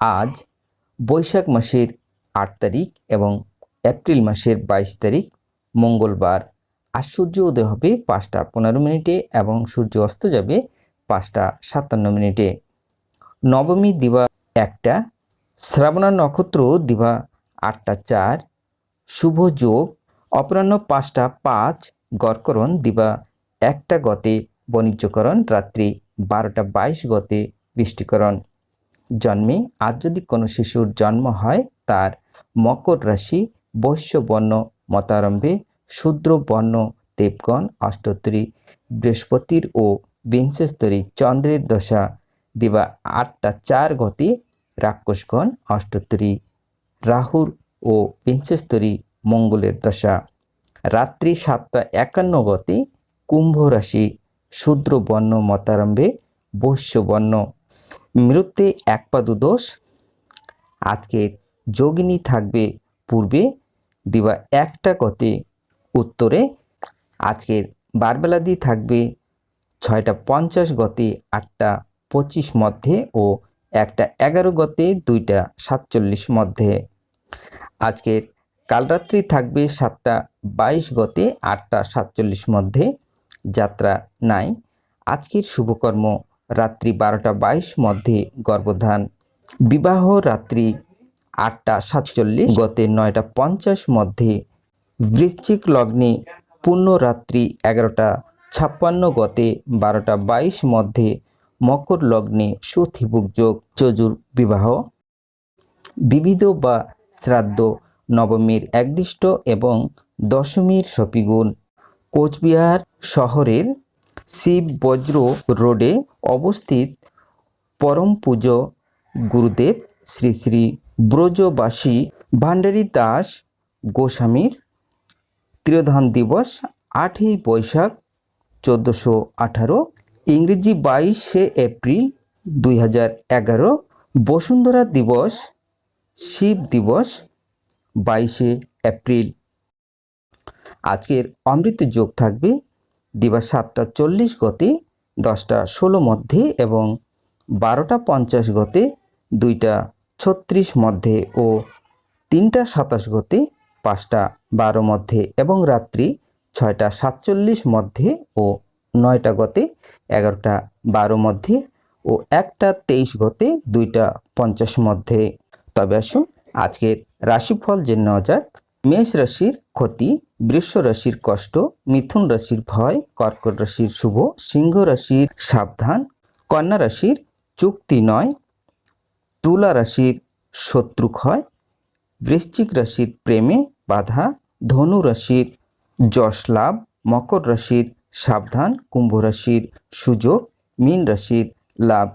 আজ বৈশাখ মাসের আট তারিখ এবং এপ্রিল মাসের বাইশ তারিখ, মঙ্গলবার। আর সূর্য উদয় হবে পাঁচটা পনেরো মিনিটে এবং সূর্য অস্ত যাবে পাঁচটা সাতান্ন মিনিটে। নবমী দিবা একটা, শ্রাবণা নক্ষত্র দিবা আটটা চার, শুভ যোগ অপরাহ্ন পাঁচটা পাঁচ, গড়করণ দিবা একটা গতে, বাণিজ্যকরণ রাত্রি বারোটা বাইশ গতে, বৃষ্টিকরণ। জন্মে আজ যদি কোনো শিশুর জন্ম হয়, তার মকর রাশি বৈশ্য বর্ণ মতারম্ভে শূদ্র বর্ণ দেবগণ অষ্টোত্তরী বৃহস্পতির ও বিংশস্তরী চন্দ্রের দশা দিবা আটটা চার গতি রাক্ষসগণ অষ্টোত্তরী রাহুর ও বিংশস্তরী মঙ্গলের দশা। রাত্রি সাতটা একান্ন গতি কুম্ভ রাশি শূদ্র বর্ণ মতারম্ভে বৈশ্য বর্ণ মৃত্যে এক পা দুদোষ আজকের যোগিনী থাকবে পূর্বে, দিবা একটা গতে উত্তরে। আজকের বারবেলাদি থাকবে ছয়টা পঞ্চাশ গতে, আটটা পঁচিশ মধ্যে ও একটা এগারো গতে, দুইটা সাতচল্লিশ মধ্যে। আজকের কালরাত্রি থাকবে সাতটা বাইশ গতে, আটটা সাতচল্লিশ মধ্যে। যাত্রা নাই। আজকের শুভকর্ম রাত্রি বারোটা বাইশ মধ্যে গর্ভধান। বিবাহ রাত্রি আটটা সাতচল্লিশ গতে নয়টা পঞ্চাশ মধ্যে বৃশ্চিক লগ্নে পূর্ণ রাত্রি এগারোটা ছাপ্পান্ন গতে বারোটা বাইশ মধ্যে মকর লগ্নে সুথিবুক যোগ চজুর বিবাহ। বিবিধ বা শ্রাদ্ধ নবমীর একদিষ্ট এবং দশমীর সপিগুণ কোচবিহার শহরের শিব বজ্র রোডে অবস্থিত পরম পুজো গুরুদেব শ্রী শ্রী ব্রজবাসী ভান্ডারী দাস গোস্বামীর তিরোধান দিবস আটই বৈশাখ চোদ্দোশো আঠারো, ইংরেজি বাইশে এপ্রিল দুই হাজার এগারো, বসুন্ধরা দিবস, শিব দিবস বাইশে এপ্রিল। আজকের অমৃত যোগ থাকবে দিবা সাতটা চল্লিশ গতে, দশটা ষোলো মধ্যে এবং বারোটা পঞ্চাশ গতে, দুইটা ছত্রিশ মধ্যে ও তিনটা সাতাশ গতে, পাঁচটা বারো মধ্যে এবং রাত্রি ছয়টা সাতচল্লিশ মধ্যে ও নয়টা গতে, এগারোটা বারো মধ্যে ও একটা তেইশ গতে, দুইটা পঞ্চাশ মধ্যে। তবে আসুন, আজকের রাশিফল জেনে নেওয়া যাক। মেষ রাশির ক্ষতি বৃষ রাশির কষ্ট, মিথুন রাশির ভয়, কর্কট রাশির শুভ, সিংহ রাশির সাবধান, কন্যা রাশির চুক্তি নয়, তুলা রাশির শত্রু ক্ষয়, বৃশ্চিক রাশির প্রেমে বাধা, ধনু রাশির যশ লাভ, মকর রাশির সাবধান, কুম্ভ রাশির সুযোগ, মীন রাশির লাভ